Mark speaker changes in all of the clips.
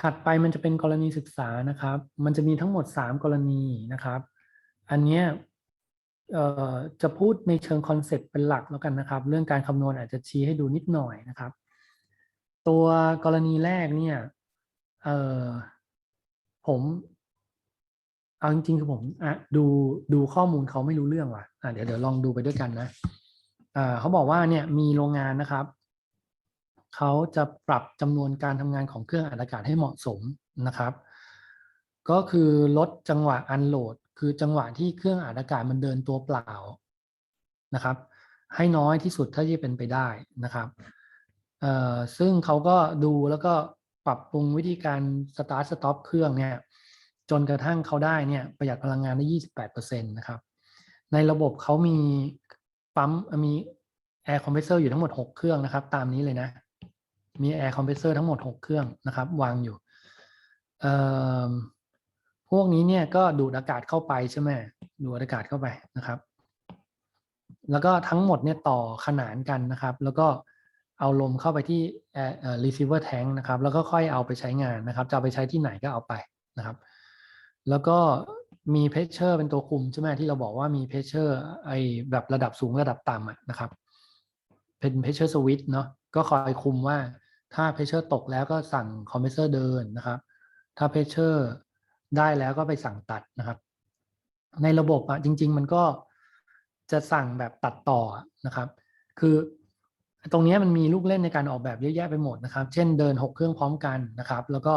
Speaker 1: ถัดไปมันจะเป็นกรณีศึกษานะครับ มันจะมีทั้งหมด 3 กรณีนะครับ อันเนี้ยเอ่อจะพูดในเชิงคอนเซ็ปต์เป็นหลักแล้วกันนะครับ เรื่องการคำนวณอาจจะชี้ให้ดูนิดหน่อยนะครับ ตัวกรณีแรกเนี่ยเอ่อผมเอาจริงๆคือผมอะดูดูข้อมูลเขาไม่รู้เรื่องว่ะอะเดี๋ยวเดี๋ยวลองดูไปด้วยกันนะอ่าเขาบอกว่าเนี่ยมีโรงงานนะครับ เขาจะปรับจำนวนการทำงานของเครื่องอัดอากาศให้เหมาะสมนะครับ ก็คือลดจังหวะอันโหลด คือจังหวะที่เครื่องอัดอากาศมันเดินตัวเปล่านะครับ ให้น้อยที่สุดเท่าที่เป็นไปได้นะครับเออซึ่งเขาก็ดูแล้วก็ปรับปรุงวิธีการสตาร์ทสต็อปเครื่องเนี่ยจนกระทั่งเขาได้เนี่ยประหยัดพลังงานได้ 28%นะครับ ในระบบเขามีปั๊มมีแอร์คอมเพรสเซอร์อยู่ทั้งหมด 6 เครื่องนะครับ ตามนี้เลยนะ มีแอร์คอมเพรสเซอร์ทั้งหมด 6 เครื่องนะครับ วางอยู่พวกนี้เนี่ยก็ดูดอากาศเข้าไปใช่ไหมดูดอากาศเข้าไปนะครับ แล้วก็ทั้งหมดเนี่ยต่อขนานกันนะครับ แล้วก็เอาลมเข้าไปที่เอ่อเอ่อ receiver tank นะครับ แล้วก็ค่อยเอาไปใช้งานนะครับ จะเอาไปใช้ที่ไหนก็เอาไปนะครับ แล้วก็มีเพชเชอร์เป็นตัวคุมใช่ไหมที่เราบอกว่ามีเพชเชอร์ไอแบบระดับสูงระดับต่ำอะนะครับ เป็นเพชเชอร์สวิตเนาะก็คอยคุมว่า ถ้าเพชเชอร์ตกแล้วก็สั่งคอมเพรสเซอร์เดินนะครับ ถ้าเพชเชอร์ได้แล้วก็ไปสั่งตัดนะครับ ในระบบอะจริง ๆ มันก็จะสั่งแบบตัดต่อนะครับ คือตรงนี้มันมีลูกเล่นในการออกแบบเยอะแยะไปหมดนะครับ เช่นเดินหกเครื่องพร้อมกันนะครับ แล้วก็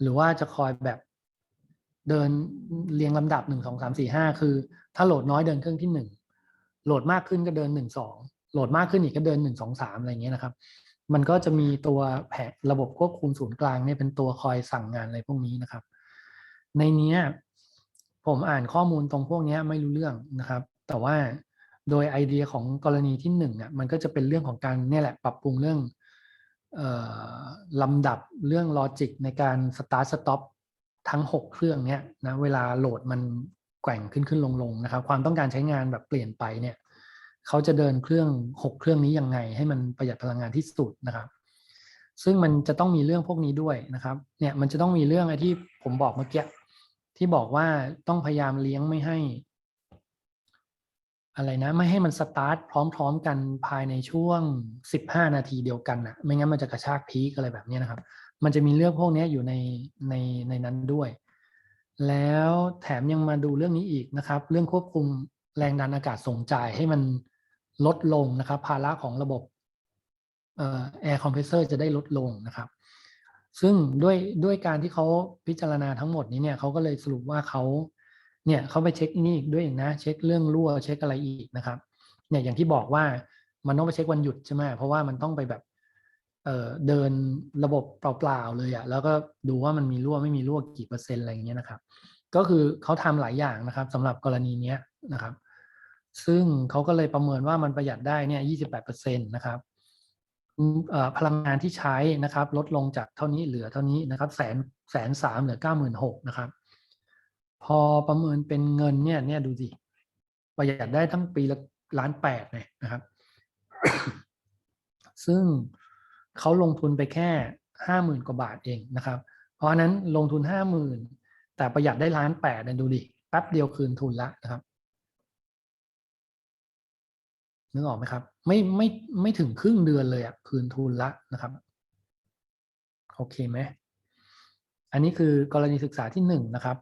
Speaker 1: หรือว่าจะคอยแบบเดินเรียงลำดับหนึ่งสองสามสี่ห้าคือ ถ้าโหลดน้อยเดินเครื่องที่หนึ่งโหลดมากขึ้นก็เดินหนึ่งสองโหลดมากขึ้นอีกก็เดินหนึ่งสองสามอะไรอย่างเงี้ยนะครับ มันก็จะมีตัวแผนระบบควบคุมศูนย์กลางเนี่ยเป็นตัวคอยสั่งงานอะไรพวกนี้นะครับ ในนี้ผมอ่านข้อมูลตรงพวกนี้ไม่รู้เรื่องนะครับ แต่ว่าโดยไอเดียของกรณีที่หนึ่งอะมันก็จะเป็นเรื่องของการเนี่ยแหละปรับปรุงเรื่องออลำดับเรื่องลอจิกในการสตาร์ทสต็อปทั้ง 6 เครื่องเนี้ยนะเวลาโหลดมันแกว่งขึ้นขึ้นลงลงนะครับ ความต้องการใช้งานแบบเปลี่ยนไปเนี่ย เขาจะเดินเครื่อง 6 เครื่องนี้ยังไง ให้มันประหยัดพลังงานที่สุดนะครับ ซึ่งมันจะต้องมีเรื่องพวกนี้ด้วยนะครับ เนี่ยมันจะต้องมีเรื่องไอ้ที่ผมบอกเมื่อกี้ที่บอกว่าต้องพยายามเลี้ยงไม่ให้ อะไรนะ ไม่ให้มันสตาร์ทพร้อมๆกันภายในช่วง 15 นาทีเดียวกันนะไม่งั้นมันจะกระชากพีคอะไรแบบนี้นะครับ มันจะมีเรื่องพวกนี้อยู่ในในในนั้นด้วย แล้วแถมยังมาดูเรื่องนี้อีกนะครับ เรื่องควบคุมแรงดันอากาศส่งจ่ายให้มัน ลดลงนะครับภาระของระบบแอร์คอมเพรสเซอร์จะได้ลดลงนะครับ ซึ่งด้วยด้วยการที่เขาพิจารณาทั้งหมดนี้เนี่ยเขาก็เลยสรุปว่าเขาเนี่ยเขาไปเช็คนี่อีกด้วยอีกนะเช็คเรื่องรั่วเช็คอะไรอีกนะครับเนี่ยอย่างที่บอกว่ามันต้องไปเช็ควันหยุดใช่ไหมเพราะว่ามันต้องไปแบบเเดินระบบเปล่าๆเลยอะแล้วก็ดูว่ามันมีรั่วไม่มีรั่วกี่เปอร์เซ็นต์อะไรอย่างเงี้ยนะครับ ก็คือเขาทำหลายอย่างนะครับสำหรับกรณีเนี้ยนะครับ ซึ่งเขาก็เลยประเมินว่ามันประหยัดได้เนี่ย28%นะครับพลังงานที่ใช้นะครับ ลดลงจากเท่านี้เหลือเท่านี้นะครับแสนแสนสามเหลือเก้าหมื่นหกนะครับ พอประเมินเป็นเงินเนี่ยเนี่ยดูสิประหยัดได้ทั้งปีละล้านแปดเลยนะครับ ซึ่งเขาลงทุนไปแค่ห้าหมื่นกว่าบาทเองนะครับ เพราะฉะนั้นลงทุนห้าหมื่นแต่ประหยัดได้ล้านแปดเนี่ยดูดิแป๊บเดียวคืนทุนละนะครับ นึกออกไหมครับ ไม่ไม่ไม่ถึงครึ่งเดือนเลยอะคืนทุนละนะครับ โอเคไหมอันนี้คือกรณีศึกษาที่หนึ่งนะครับ